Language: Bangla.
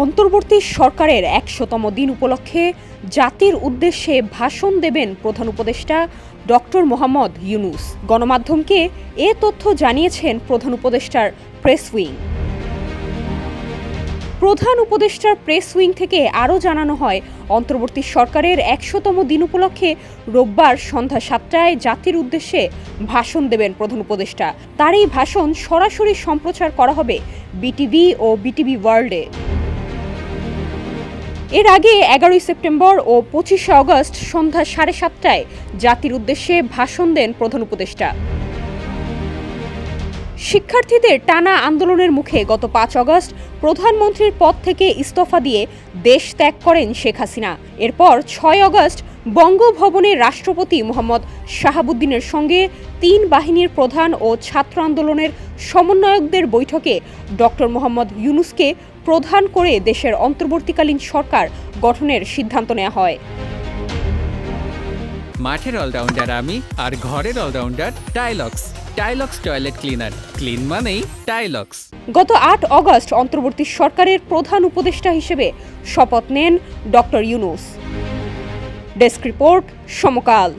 অন্তর্বর্তী সরকারের একশোতম দিন উপলক্ষে জাতির উদ্দেশ্যে ভাষণ দেবেন প্রধান উপদেষ্টা ডক্টর মোহাম্মদ ইউনুস। গণমাধ্যমকে এ তথ্য জানিয়েছেন প্রধান উপদেষ্টার প্রেস উইং। প্রধান উপদেষ্টার প্রেস উইং থেকে আরও জানানো হয়, অন্তর্বর্তী সরকারের একশোতম দিন উপলক্ষে রোববার সন্ধ্যা সাতটায় জাতির উদ্দেশ্যে ভাষণ দেবেন প্রধান উপদেষ্টা। তার এই ভাষণ সরাসরি সম্প্রচার করা হবে বিটিভি ও বিটিভি ওয়ার্ল্ডে। এর আগে এগারোই সেপ্টেম্বর ও পঁচিশে অগস্ট সন্ধ্যা সাড়ে সাতটায় জাতির উদ্দেশ্যে ভাষণ দেন প্রধান উপদেষ্টা। শিক্ষার্থীদের টানা আন্দোলনের মুখে গত পাঁচ অগস্ট প্রধানমন্ত্রীর পদ থেকে ইস্তফা দিয়ে দেশ ত্যাগ করেন শেখ হাসিনা। এরপর ছয় অগস্ট বঙ্গভবনে রাষ্ট্রপতি মোহাম্মদ শাহাবুদ্দিনের সঙ্গে তিন বাহিনীর প্রধান ও ছাত্র আন্দোলনের সমন্বয়কদের বৈঠকে ডক্টর মোহাম্মদ ইউনুসকে প্রধান করে দেশের অন্তর্বর্তীকালীন সরকার গঠনের সিদ্ধান্ত নেওয়া হয়। মাঠের অলরাউন্ডার আমি আর ঘরের allrounder Tylox. Tylox toilet cleaner. Clean মানেই টাইলক্স। গত আট অগস্ট অন্তর্বর্তী সরকারের প্রধান উপদেষ্টা হিসেবে শপথ নেন doctor Yunus. Desk report Samakal.